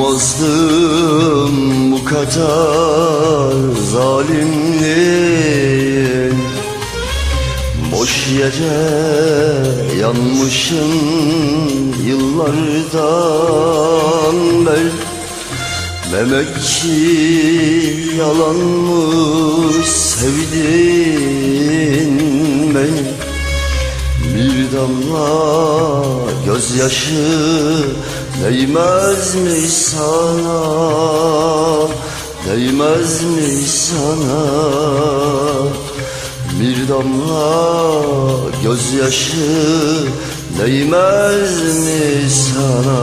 Ummazdım bu kadar zalimliğin. Boş yere yanmışım yıllardan beri. Demek ki yalanmış sevdin beni. Bir damla gözyaşı değmez mi sana Değmez mi sana. Bir damla gözyaşı değmez mi sana.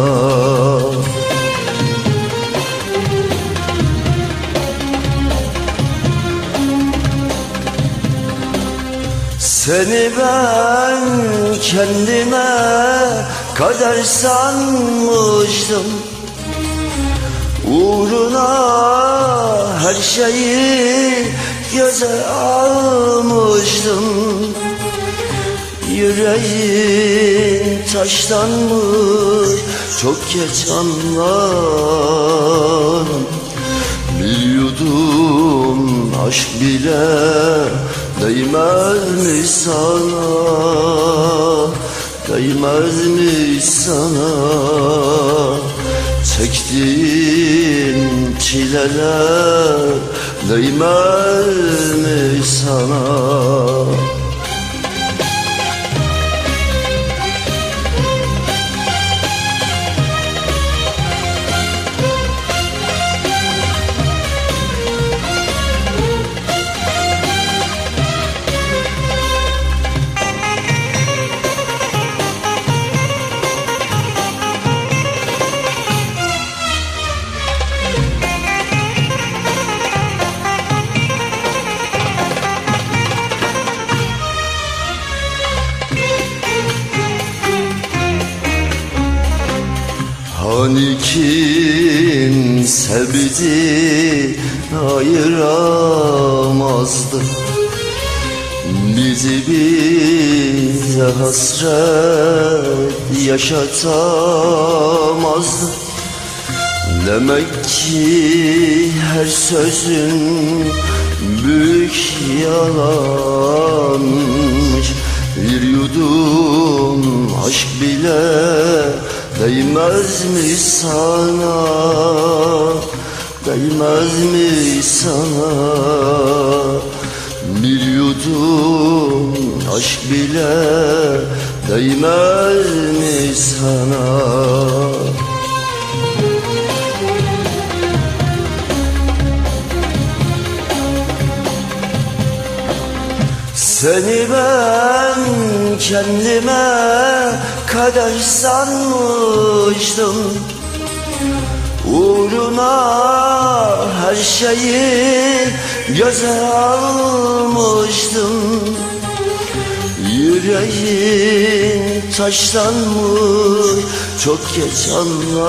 Seni ben kendime kader sanmıştım. Uğruna her şeyi göze almıştım. Yüreğin taşlanmış çok geç anladım Bir yudum aşk bile değmez mi sana Değmez mi sana. Çektiğim çileler değmez mi sana Hani kim sevdi ayıramazdı. Bizi bize hasret yaşatamazdı. Demek ki her sözün büyük yalanmış değmez mi sana Değmez mi sana. Bir yudum aşk bile değmez mi sana Seni ben kendime kader sanmıştım. Uğruna her şeyi göze almıştım. Yüreğin taşlanmış çok geç anladım.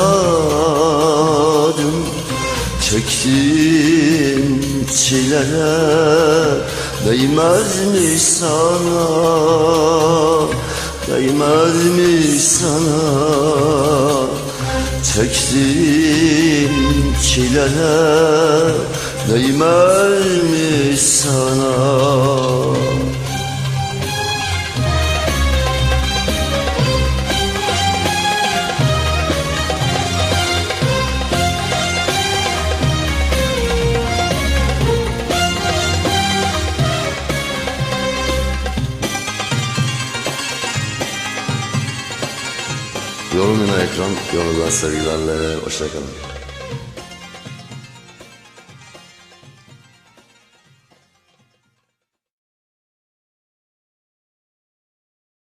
Çektiğim çileler değmez mi sana Değmez mi sana. Çektiğim çileler değmez mi sana Yorum yine ekran. Yorumlar sevgilerle. Hoşçakalın.